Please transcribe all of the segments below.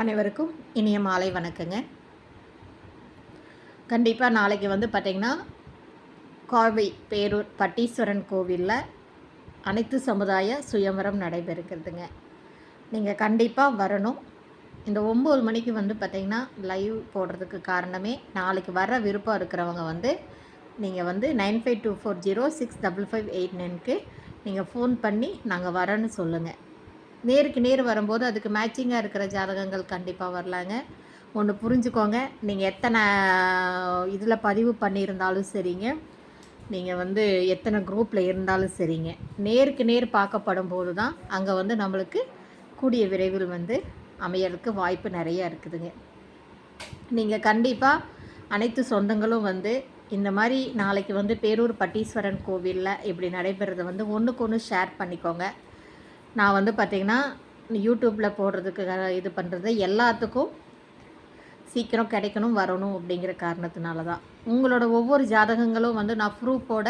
அனைவருக்கும் இனிய மாலை வணக்கங்க. கண்டிப்பாக நாளைக்கு வந்து பார்த்திங்கன்னா கோவை பேரூர் பட்டீஸ்வரன் கோவிலில் அனைத்து சமுதாய சுயம்பரம் நடைபெறுகிறதுங்க. நீங்கள் கண்டிப்பாக வரணும். இந்த ஒம்பது மணிக்கு வந்து பார்த்திங்கன்னா லைவ் போடுறதுக்கு காரணமே நாளைக்கு வர விருப்பம் இருக்கிறவங்க வந்து நீங்கள் வந்து nine five two four zero six double five eight நைனுக்கு நீங்கள் ஃபோன் பண்ணி நாங்கள் வரேன்னு சொல்லுங்கள் நேருக்கு நேர் வரும்போது அதுக்கு மேட்சிங்காக இருக்கிற ஜாதகங்கள் கண்டிப்பாக வரலாங்க. ஒன்று புரிஞ்சுக்கோங்க. நீங்கள் எத்தனை இதில் பதிவு பண்ணியிருந்தாலும் சரிங்க. நீங்கள் வந்து எத்தனை குரூப்பில் இருந்தாலும் சரிங்க. நேருக்கு நேர் பார்க்கப்படும் போது தான் அங்கே வந்து நம்மளுக்கு கூடிய விரைவில் வந்து அமையறதுக்கு வாய்ப்பு நிறையா இருக்குதுங்க. நீங்கள் கண்டிப்பாக அனைத்து சொந்தங்களும் வந்து இந்த மாதிரி நாளைக்கு வந்து பேரூர் பட்டீஸ்வரன் கோவிலில் இப்படி நடைபெறதை வந்து ஒன்றுக்கு ஒன்று ஷேர் பண்ணிக்கோங்க. நான் வந்து பார்த்திங்கன்னா யூடியூப்பில் போடுறதுக்கு இது பண்ணுறது எல்லாத்துக்கும் சீக்கிரம் கிடைக்கணும் வரணும் அப்படிங்கிற காரணத்தினால தான். உங்களோட ஒவ்வொரு ஜாதகங்களும் வந்து நான் ப்ரூஃபோட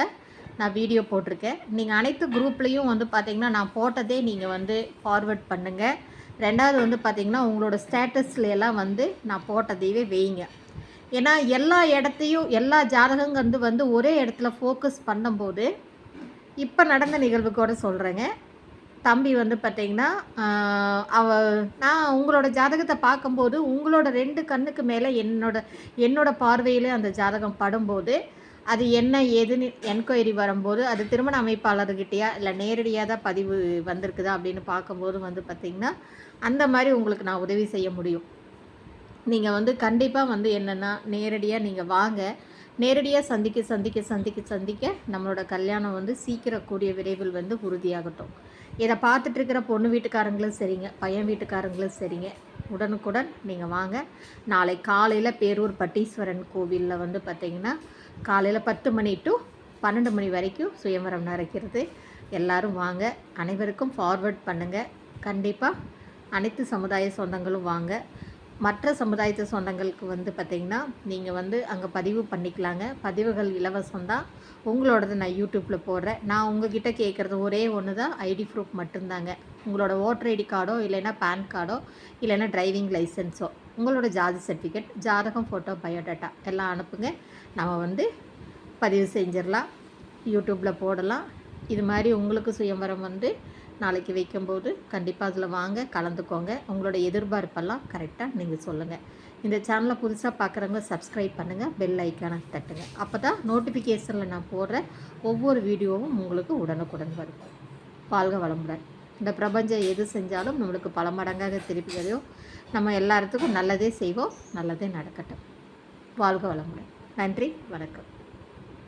நான் வீடியோ போட்டிருக்கேன். நீங்கள் அனைத்து குரூப்லேயும் வந்து பார்த்திங்கன்னா நான் போட்டதே நீங்கள் வந்து ஃபார்வர்ட் பண்ணுங்கள் ரெண்டாவது வந்து பார்த்திங்கன்னா உங்களோட ஸ்டேட்டஸ்ல எல்லாம் வந்து நான் போட்டதையே வைங்க. ஏன்னா எல்லா இடத்தையும் எல்லா ஜாதகங்கிறது வந்து வந்து ஒரே இடத்துல ஃபோக்கஸ் பண்ணும்போது இப்போ நடந்த நிகழ்வு கூட சொல்கிறேங்க தம்பி வந்து பார்த்தீங்கன்னா அவ நான் உங்களோட ஜாதகத்தை பார்க்கும்போது உங்களோட ரெண்டு கண்ணுக்கு மேலே என்னோட என்னோட பார்வையில் அந்த ஜாதகம் படும்போது அது என்ன ஏதுன்னு என்கொயரி வரும்போது அது திருமண அமைப்பாளர்கிட்டயா இல்லை நேரடியாக தான் பதிவு வந்திருக்குதா அப்படின்னு பார்க்கும்போது வந்து பார்த்திங்கன்னா அந்த மாதிரி உங்களுக்கு நான் உதவி செய்ய முடியும். நீங்கள் வந்து கண்டிப்பாக வந்து என்னென்னா நேரடியாக நீங்கள் வாங்க. நேரடியாக சந்திக்க சந்திக்க சந்திக்க சந்திக்க நம்மளோட கல்யாணம் வந்து சீக்கிரம் கூடிய விரைவில் வந்து உறுதியாகட்டும். இதை பார்த்துட்டு இருக்கிற பொண்ணு வீட்டுக்காரங்களும் சரிங்க பையன் வீட்டுக்காரங்களும் சரிங்க. உடனுக்குடன் நீங்கள் வாங்க. நாளை காலையில் பேரூர் பட்டீஸ்வரன் கோவிலில் வந்து பார்த்திங்கன்னா காலையில் பத்து மணி டு பன்னெண்டு மணி வரைக்கும் சுயம்பரம் நடக்கிறது. எல்லோரும் வாங்க. அனைவருக்கும் ஃபார்வர்ட் பண்ணுங்கள் கண்டிப்பாக அனைத்து சமுதாய சொந்தங்களும் வாங்க. மற்ற சமுதாயத்து சொந்தங்களுக்கு வந்து பார்த்திங்கன்னா நீங்கள் வந்து அங்கே பதிவு பண்ணிக்கலாங்க. பதிவுகள் இலவசம் தான். உங்களோடது நான் யூடியூப்பில் போடுறேன். நான் உங்ககிட்ட கேட்குறது ஒரே ஒன்று தான் ஐடி ப்ரூஃப் மட்டும்தாங்க. உங்களோட ஓட்டர் ஐடி கார்டோ இல்லைன்னா பேன் கார்டோ இல்லைன்னா டிரைவிங் லைசன்ஸோ உங்களோட ஜாதி சர்டிஃபிகேட் ஜாதகம் ஃபோட்டோ பயோடேட்டா எல்லாம் அனுப்புங்க. நம்ம வந்து பதிவு செஞ்சிடலாம். யூடியூப்பில் போடலாம். இது மாதிரி உங்களுக்கு சுயம்பரம் வந்து நாளைக்கு வைக்கும்போது கண்டிப்பாக அதில் வாங்க கலந்துக்கோங்க. உங்களோட எதிர்பார்ப்பெல்லாம் கரெக்டாக நீங்கள் சொல்லுங்கள் இந்த சேனலை புதுசாக பார்க்குறவங்க சப்ஸ்கிரைப் பண்ணுங்கள் பெல் ஐக்கானை தட்டுங்க. அப்போ தான் நோட்டிஃபிகேஷனில் நான் போடுற ஒவ்வொரு வீடியோவும் உங்களுக்கு உடனுக்குடன் வரும். வாழ்க வளமுடன். இந்த பிரபஞ்சம் எது செஞ்சாலும் நம்மளுக்கு பல மடங்காக திருப்பி நம்ம எல்லாத்துக்கும் நல்லதே செய்வோம் நல்லதே நடக்கட்டும். வாழ்க வளமுடன். நன்றி வணக்கம்.